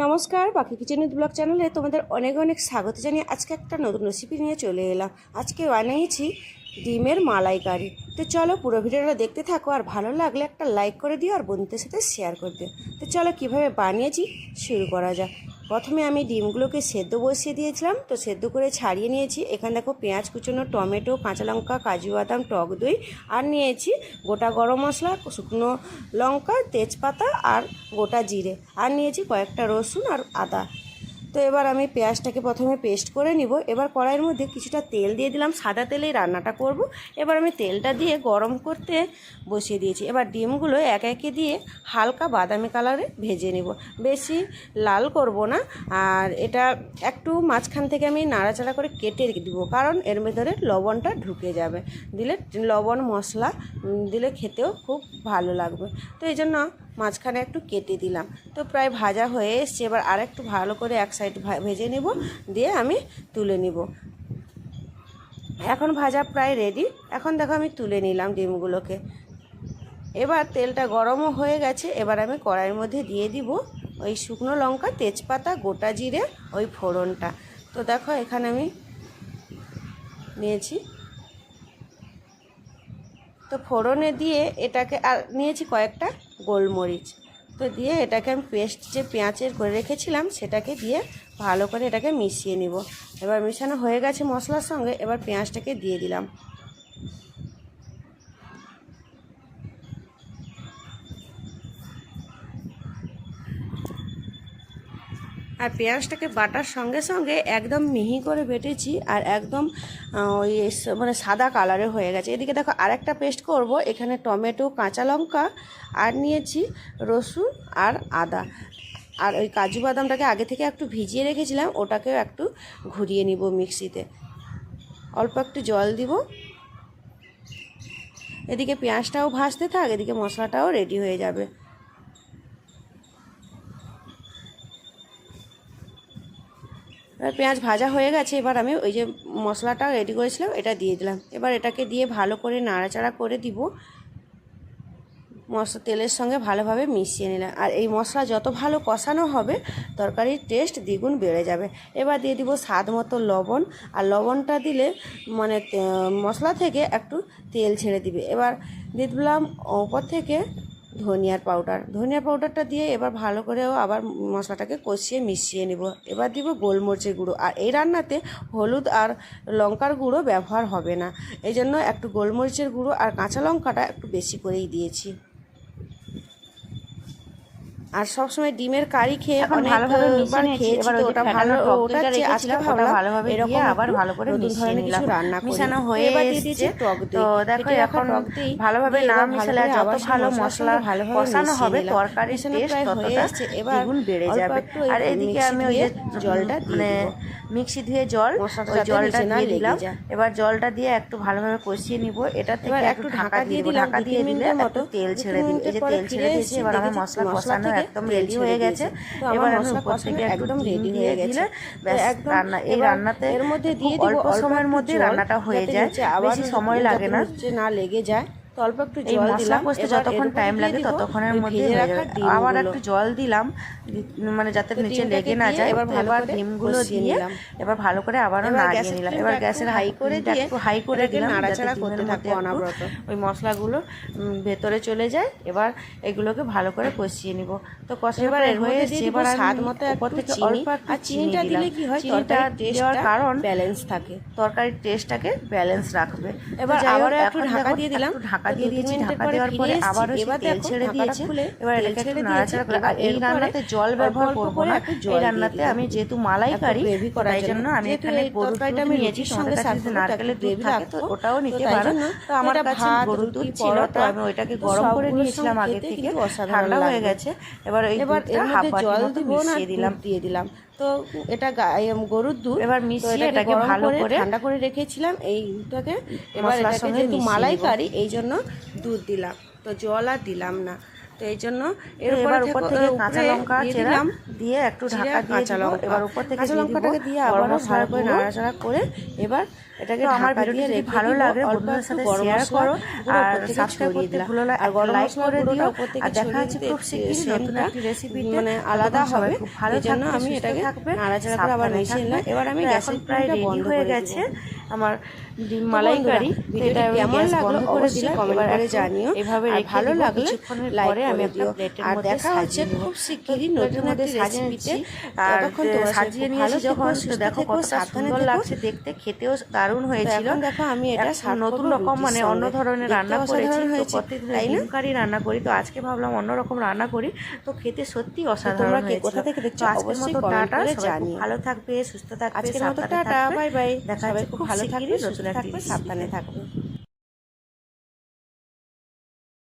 নমস্কার, বাকি কিচেনের ব্লগ চ্যানেলে তোমাদের অনেক অনেক স্বাগত জানিয়ে আজকে একটা নতুন রেসিপি নিয়ে চলে এলাম। আজকে বানিয়েছি ডিমের মালাইকারি। তো চলো পুরো ভিডিওটা দেখতে থাকো আর ভালো লাগলে একটা লাইক করে দিও আর বন্ধুদের সাথে শেয়ার করে দিও। তো চলো কীভাবে বানিয়েছি শুরু করা যাক। প্রথমে আমি ডিমগুলোকে সেদ্ধ বসিয়ে দিয়েছিলাম, তো সেদ্ধ করে ছাড়িয়ে নিয়েছি। এখানে দেখো পেঁয়াজ কুচনো, টমেটো, কাঁচা লঙ্কা, কাজু বাদাম, টক দই, আর নিয়েছি গোটা গরম মশলা, শুকনো লঙ্কা, তেজপাতা আর গোটা জিরে। আর নিয়েছি কয়েকটা রসুন আর আদা। তো এবার আমি পেঁয়াজটাকে প্রথমে পেস্ট করে নিব। এবার কড়াইয়ের মধ্যে কিছুটা তেল দিয়ে দিলাম, সাদা তেলেই রান্নাটা করব। এবার আমি তেলটা দিয়ে গরম করতে বসিয়ে দিয়েছি। এবার ডিমগুলো এক একে দিয়ে হালকা বাদামি কালারে ভেজে নেব। বেশি লাল করব না, আর এটা একটু মাঝখান থেকে আমি নাড়াচাড়া করে কেটে দিব, কারণ এর ভেতরে লবণটা ঢুকে যাবে। দিলে লবণ মশলা দিলে খেতেও খুব ভালো লাগবে। তো এই জন্য মাঝখানে একটু কেটে দিলাম। তো প্রায় ভাজা হয়ে এসছে। এবার আর একটু ভালো করে এক সাইড ভেজে নেব, দিয়ে আমি তুলে নিব। এখন ভাজা প্রায় রেডি এখন দেখো আমি তুলে নিলাম ডিমগুলোকে। এবার তেলটা গরমও হয়ে গেছে। এবার আমি কড়াইয়ের মধ্যে দিয়ে দিব ওই শুকনো লঙ্কা, তেজপাতা, গোটা জিরে, ওই ফোড়নটা। তো দেখো এখানে আমি নিয়েছি। তো ফোড়নে দিয়ে এটাকে আর নিয়েছি কয়েকটা। গোলমরিচ। তো দিয়ে এটাকে আমি পেস্ট যে পেঁয়াজের করে রেখেছিলাম, সেটাকে দিয়ে ভালো করে এটাকে মিশিয়ে নিব। এবার মিশানো হয়ে গেছে মশলার সঙ্গে, এবার পেঁয়াজটাকে দিয়ে দিলাম। আর পেঁয়াজটাকে বাটার সঙ্গে সঙ্গে একদম মিহি করে বেটেছি আর একদম ওই মানে সাদা কালারে হয়ে গেছে। এদিকে দেখো আরেকটা পেস্ট করব। এখানে টমেটো, কাঁচা লঙ্কা আর নিয়েছি রসুন আর আদা। আর ওই কাজু বাদামটাকে আগে থেকে একটু ভিজিয়ে রেখেছিলাম, ওটাকেও একটু ঘুরিয়ে নিব মিক্সিতে। অল্প একটু জল দিব। এদিকে পেঁয়াজটাও ভাজতে থাক, এদিকে মশলাটাও রেডি হয়ে যাবে। এবার পেঁয়াজ ভাজা হয়ে গেছে, এবার আমি ওই যে মশলাটা রেডি করেছিলাম, এটা দিয়ে দিলাম। এবার এটাকে দিয়ে ভালো করে নাড়াচাড়া করে দিব। মশলা, তেলের সঙ্গে ভালোভাবে মিশিয়ে নিলাম। আর এই মশলা যত ভালো কষানো হবে, তরকারির টেস্ট দ্বিগুণ বেড়ে যাবে। এবার দিয়ে দিব স্বাদ মতো লবণ। আর লবণটা দিলে মানে মশলা থেকে একটু তেল ছেড়ে দিবে। এবার দিয়ে দিলাম ওপর থেকে ধনিয়ার পাউডার ধনিয়া পাউডারটা দিয়ে এবার ভালো করেও আবার মশলাটাকে কষিয়ে মিশিয়ে নেব। এবার দিব গোলমরিচের গুঁড়ো। আর এই রান্নাতে হলুদ আর লঙ্কার গুঁড়ো ব্যবহার হবে না। এই জন্য একটু গোলমরিচের গুঁড়ো আর কাঁচা লঙ্কাটা একটু বেশি করেই দিয়েছি। আর সবসময় ডিমের কারি খেয়ে এখন ভালোভাবে মিশিয়ে নিয়েছি। খেয়েছি এবার তো ওটা ভালো ওটা দইটা আজকে ভালোভাবে এরকম আবার ভালো করে মিশিয়ে নিলাম। রান্না করি। মিশানো হয়ে এসছে। তো দেখো এখন ভালোভাবে না মিশালে ভালো যত ভালো মশলা ভালোভাবে কষানো হবে নিলাম। তরকারির টেস্ট হয়ে ততটা এবার দ্বিগুণ বেড়ে যাবে। আর এদিকে আমি ওই যে জলটা মানে মিক্সি ধুয়ে জল ওই জলটা দিয়ে দিলাম। এবার জলটা দিয়ে একটু ভালোভাবে কষিয়ে নিব। এটা থেকে একটু ঢাকা দিয়ে দিলাম ঢাকা দিয়ে দিলে একটু তেল ছেড়ে দিন। এই যে তেল ছেড়ে দিয়েছি এবার আমার মশলা কষানো একদম রেডি হয়ে গেছে। এবার আমি উপর থেকে একদম রেডি হয়ে গেছে। একদম রান্না এই রান্নাতে এর মধ্যে দিয়ে দিব অল্প সময়ের মধ্যে রান্নাটা হয়ে যায়। বেশি সময় লাগে না। যে না লেগে যায়। তো অল্প একটু জল দিলাম। কষতে যতক্ষণ টাইম লাগে ততক্ষণের মধ্যে আবার একটু জল দিলাম মানে যাতে নিচে লেগে না যায় এবার ভালো করে ডিমগুলো দিয়ে। এবার ভালো করে আবারও নাড়িয়ে নিলাম। এবার গ্যাসের হাই করে দিয়ে একটু হাই করে দিলাম নাড়াচাড়া করতে থাকব একটু ওই মশলাগুলো ভেতরে চলে যায়। এবার এগুলোকে ভালো করে কষিয়ে নিব। তো কষানো এবার হয়ে এসছে এবার স্বাদ মতো একটু থেকে অল্প আর চিনিটা দিলে কি হয়? তরকারির টেস্টটা কারণ ব্যালেন্স থাকে। তরকারির টেস্টটাকে ব্যালেন্স রাখবে। এবার আবারও একটু ঢাকা দিয়ে দিলাম। ঢাকা দিয়ে দিয়েছি ঢাকা দেওয়ার পরে। আবারও তেল ছেড়ে দিয়েছে। এবার এটাকে একটু নাড়াচাড়া করে আর এই রান্নাতে জল ব্যবহার করব না এই রান্নাতে আমি যেহেতু মালাই কারি gravy করার তাই জন্য। আমি এখানে গরুর দুধ আমি নিয়েছি সঙ্গে যদি নারকেলের দুধ থাকে তো ওটাও নিতে পারো। তো আমার কাছে গরুর দুধ ছিল তো আমি ওইটাকে গরম করে নিয়েছিলাম আগে থেকে। ঠান্ডা হয়ে গেছে। এবার এবার দুধটা হাফ বাটির জল মতো মিশিয়ে দিলাম। দিয়ে দিলাম। তো এটা গরুর দুধ। এবার মিশিয়ে এটাকে ভালো করে ঠান্ডা করে রেখেছিলাম। এইটাকে এবার এটাকে যেহেতু মালাইকারি মালাই কারি এই জন্য দুধ দিলাম। তো জল আর দিলাম না। তো এই জন্য এর উপর থেকে কাঁচা লঙ্কা দিলাম। দিয়ে একটু ঢাকা কাঁচা লঙ্কা। এবার উপর থেকে কাঁচা লঙ্কাটাকে দিয়ে মশলার করে নাড়াচাড়া করে এবার এটাকে আমার দিয়ে যদি ভালো। লাগে বন্ধুদের সাথে শেয়ার করো আর সাবস্ক্রাইব করতে ভুলো না। আর গরম মশলার করে দিও। উপর থেকে আর দেখা দিতে খুব শিগগিরই নতুন একটি রেসিপিতে মানে আলাদা হবে। খুব ভালো জন্য আমি এটাকে নাড়াচাড়া করে আবার মিশিয়ে নিলাম এবার আমি গ্যাসের প্রায় রেডি বন্ধ হয়ে গেছে। আমার ডিম মালাইকারি। এটা কেমন লাগল অবশ্যই এবার করে জানিও। এভাবে ভালো লাগলে পরে আমি একটা প্লেটের আর দেখা হচ্ছে খুব শিগগিরই তো নতুন একটি রেসিপিতে আর তোমরা সাজিয়ে নিয়েছি যখন তো দেখো সাবধানে সুন্দর লাগছে দেখতে খেতেও দারুণ হয়েছিল। দেখো আমি এটা নতুন রকম মানে অন্য ধরনের রান্না করেছি। তো প্রত্যেকদিন? ডিম কারি রান্না করি। তো আজকে ভাবলাম অন্য রকম রান্না করি। তো খেতে সত্যি অসাধারণ কে হয়েছিল। কোথা থেকে দেখছ অবশ্যই টাটা। করে জানিও। ভালো থাকবে সুস্থ থাকবে আজকের মতো টাটা। Bye bye. দেখা হচ্ছে খুব ভালো থাকবে নতুন থাকবে সাবধানে থাকবে